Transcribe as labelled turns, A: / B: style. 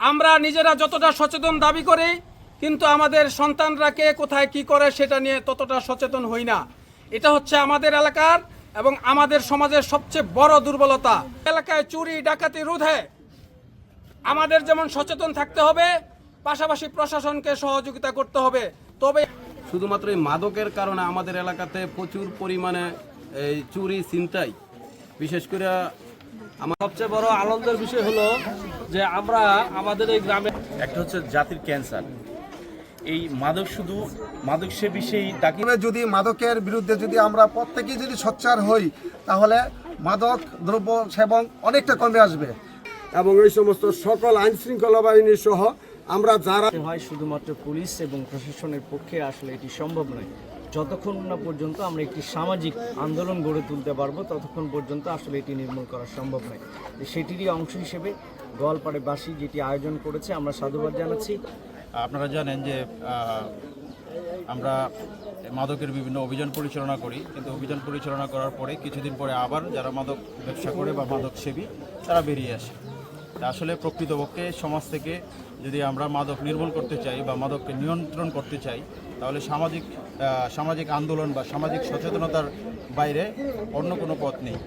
A: আমরা নিজেরা যতটা সচেতন দাবি করি, কিন্তু আমাদের সন্তানরা কে কোথায় কি করে সেটা নিয়ে ততটা সচেতন হই না। এটা হচ্ছে আমাদের এলাকার এবং আমাদের সমাজের সবচেয়ে বড় দুর্বলতা এলাকায় চুরি ডাকাতি রোধে। আমাদের যেমন সচেতন থাকতে হবে পাশাপাশি প্রশাসনকে সহযোগিতা করতে হবে। তবে
B: শুধুমাত্র এই মাদকের কারণে আমাদের এলাকাতে প্রচুর পরিমাণে এই চুরি ছিনতাই। বিশেষ করে আমার
C: সবচেয়ে বড় আনন্দের বিষয় হলো যে আমরা আমাদের এই গ্রামে
D: একটা হচ্ছে জাতির ক্যান্সার। এই মাদক শুধু মাদক সে বিষয়েই তাকে
E: আমরা যদি মাদকের বিরুদ্ধে যদি আমরা প্রত্যেকেই যদি সোচ্চার হই তাহলে মাদক দ্রব্য সেবন অনেকটা কমে আসবে।
F: এবং এই সমস্ত সকল আইন শৃঙ্খলা বাহিনী সহ আমরা যারা
G: হয় শুধুমাত্র পুলিশ এবং প্রশাসনের পক্ষে আসলে এটি সম্ভব নয়। যতক্ষণ না পর্যন্ত আমরা একটি সামাজিক আন্দোলন গড়ে তুলতে পারব ততক্ষণ পর্যন্ত আসলে এটি নির্মূল করা সম্ভব নয়। সেটিরই অংশ হিসেবে গোয়ালপাড়েবাসী যেটি আয়োজন করেছে আমরা সাধুবাদ জানাচ্ছি।
D: আপনারা জানেন যে আমরা মাদকের বিভিন্ন অভিযান পরিচালনা করি, কিন্তু অভিযান পরিচালনা করার পরে কিছুদিন পরে আবার যারা মাদক ব্যবসা করে বা মাদক সেবী, তারা বেরিয়ে আসে। আসলে প্রকৃতপক্ষে সমাজ থেকে যদি আমরা মাদক নির্মূল করতে চাই বা মাদককে নিয়ন্ত্রণ করতে চাই, তাহলে সামাজিক সামাজিক আন্দোলন বা সামাজিক সচেতনতার বাইরে অন্য কোনো পথ নেই।